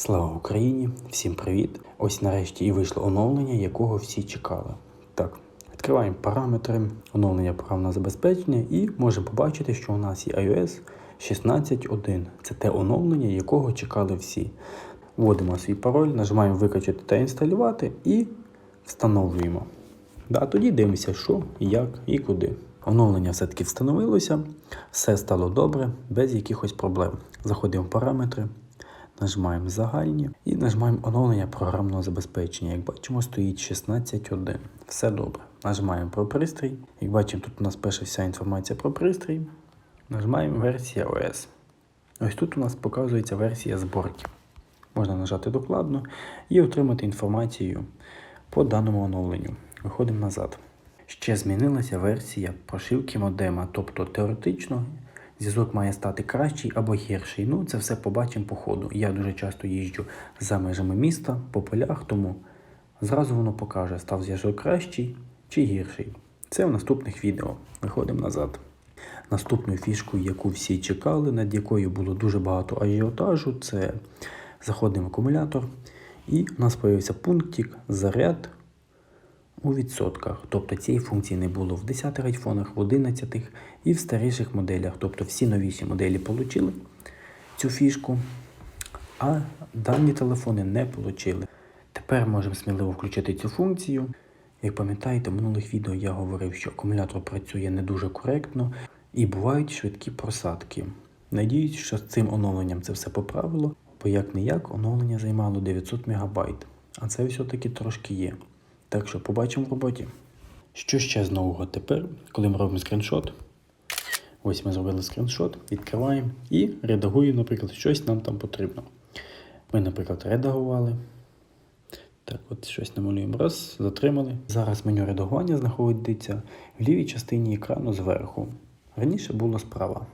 Слава Україні! Всім привіт! Ось нарешті і вийшло оновлення, якого всі чекали. Так, відкриваємо параметри оновлення програмного забезпечення і можемо побачити, що у нас є iOS 16.1. Це те оновлення, якого чекали всі. Вводимо свій пароль, нажимаємо викачати та інсталювати і встановлюємо. Да, тоді дивимося, що, як і куди. Оновлення все-таки встановилося, все стало добре, без якихось проблем. Заходимо в параметри, нажимаємо загальні і нажимаємо оновлення програмного забезпечення. Як бачимо, стоїть 16.1. Все добре. Нажимаємо про пристрій. Як бачимо, тут у нас пише вся інформація про пристрій. Нажимаємо версія OS. Ось тут у нас показується версія зборки. Можна нажати докладно і отримати інформацію по даному оновленню. Виходимо назад. Ще змінилася версія прошивки модема, тобто теоретично зв'язок має стати кращий або гірший. Ну, це все побачимо по ходу. Я дуже часто їжджу за межами міста по полях, тому зразу воно покаже, став зв'язок кращий чи гірший. Це в наступних відео. Виходимо назад. Наступною фішкою, яку всі чекали, над якою було дуже багато ажіотажу, це заходимо акумулятор, і у нас з'явився пунктик заряд у відсотках. Тобто цієї функції не було в 10 айфонах, в 11 і в старіших моделях. Тобто всі новіші моделі отримали цю фішку, а дані телефони не отримали. Тепер можемо сміливо включити цю функцію. Як пам'ятаєте, в минулих відео я говорив, що акумулятор працює не дуже коректно і бувають швидкі просадки. Надіюсь, що з цим оновленням це все поправило, бо як не як оновлення займало 900 МБ, а це все-таки трошки є. Так що побачимо в роботі. Що ще з нового тепер, коли ми робимо скріншот? Ось ми зробили скріншот, відкриваємо і редагуємо, наприклад, щось нам там потрібно. Ми, наприклад, редагували. Так, от щось намалюємо раз, затримали. Зараз меню редагування знаходиться в лівій частині екрану зверху. Раніше було справа.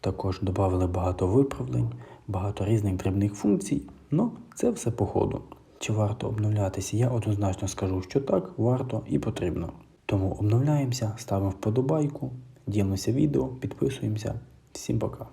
Також додали багато виправлень, багато різних дрібних функцій, але це все по ходу. Чи варто обновлятися? Я однозначно скажу, що так, варто і потрібно. Тому обновляємося, ставимо вподобайку, ділимося відео, підписуємося. Всім пока.